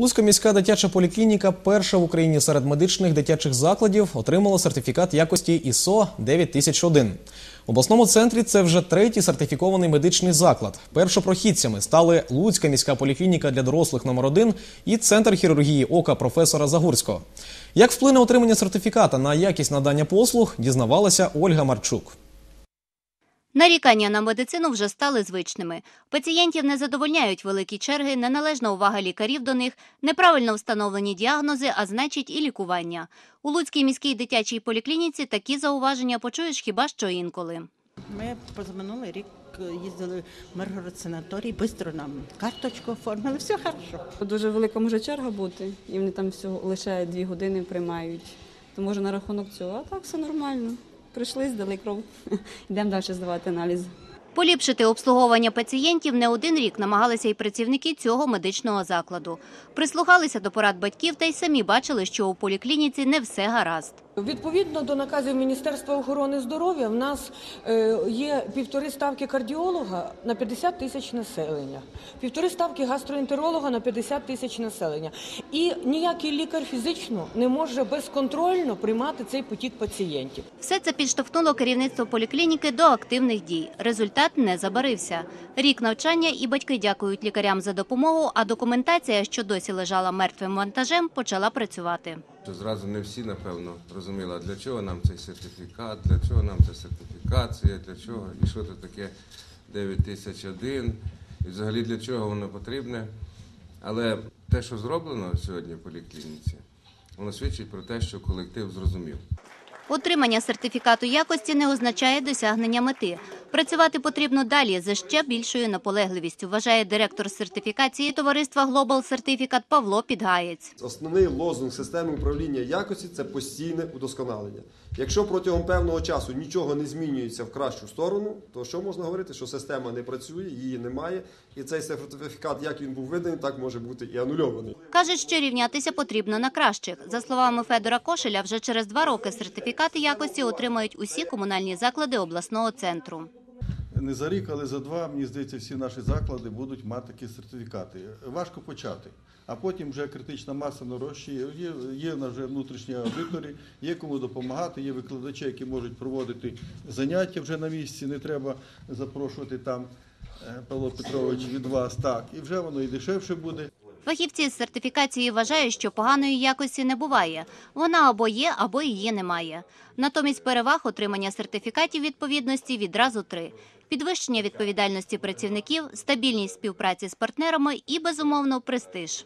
Луцька міська дитяча поліклініка, перша в Україні серед медичних дитячих закладів, отримала сертифікат якості ІСО 9001. В обласному центрі це вже третій сертифікований медичний заклад. Першопрохідцями стали Луцька міська поліклініка для дорослих номер 1 і центр хірургії ока професора Загурського. Як вплине отримання сертифіката на якість надання послуг, дізнавалася Ольга Марчук. Нарікання на медицину вже стали звичними. Пацієнтів не задовольняють великі черги, неналежна увага лікарів до них, неправильно встановлені діагнози, а значить і лікування. У Луцькій міській дитячій поліклініці такі зауваження почуєш хіба що інколи. Ми позаминулий рік їздили в Миргород санаторій, швидко нам карточку оформили, все хорошо. Дуже велика може черга бути, і вони там всього лише дві години приймають. То може на рахунок цього, а так все нормально. Прийшли, здали кров. Йдемо далі здавати аналізи. Поліпшити обслуговування пацієнтів не один рік намагалися й працівники цього медичного закладу. Прислухалися до порад батьків та й самі бачили, що у поліклініці не все гаразд. Відповідно до наказів Міністерства охорони здоров'я, в нас е, є півтори ставки кардіолога на 50 тисяч населення, півтори ставки гастроентеролога на 50 тисяч населення. І ніякий лікар фізично не може безконтрольно приймати цей потік пацієнтів. Все це підштовхнуло керівництво поліклініки до активних дій. Результат не забарився. Рік навчання і батьки дякують лікарям за допомогу, а документація, що досі лежала мертвим вантажем, почала працювати. Зразу не всі, напевно, розуміли, для чого нам цей сертифікат, для чого нам ця сертифікація, для чого і що це таке 9001, і взагалі для чого воно потрібне. Але те, що зроблено сьогодні в поліклініці, воно свідчить про те, що колектив зрозумів. Отримання сертифікату якості не означає досягнення мети. Працювати потрібно далі за ще більшою наполегливістю, вважає директор сертифікації товариства Global Certificate Павло Підгаєць. Основний лозунг системи управління якості це постійне удосконалення. Якщо протягом певного часу нічого не змінюється в кращу сторону, то що можна говорити, що система не працює, її немає, і цей сертифікат, як він був виданий, так може бути і анульований. Кажуть, що рівнятися потрібно на кращих. За словами Федора Кошеля, вже через два роки сертифікати якості отримають усі комунальні заклади обласного центру. Не за рік, але за два, мені здається, всі наші заклади будуть мати такі сертифікати. Важко почати, а потім вже критична маса нарощує. Є, є в нас вже внутрішні аудиторі, є кому допомагати, є викладачі, які можуть проводити заняття вже на місці. Не треба запрошувати там е, Павло Петрович від вас. Так, і вже воно і дешевше буде. Фахівці з сертифікації вважають, що поганої якості не буває. Вона або є, або її немає. Натомість переваг отримання сертифікатів відповідності відразу три: підвищення відповідальності працівників, стабільність співпраці з партнерами і безумовно престиж.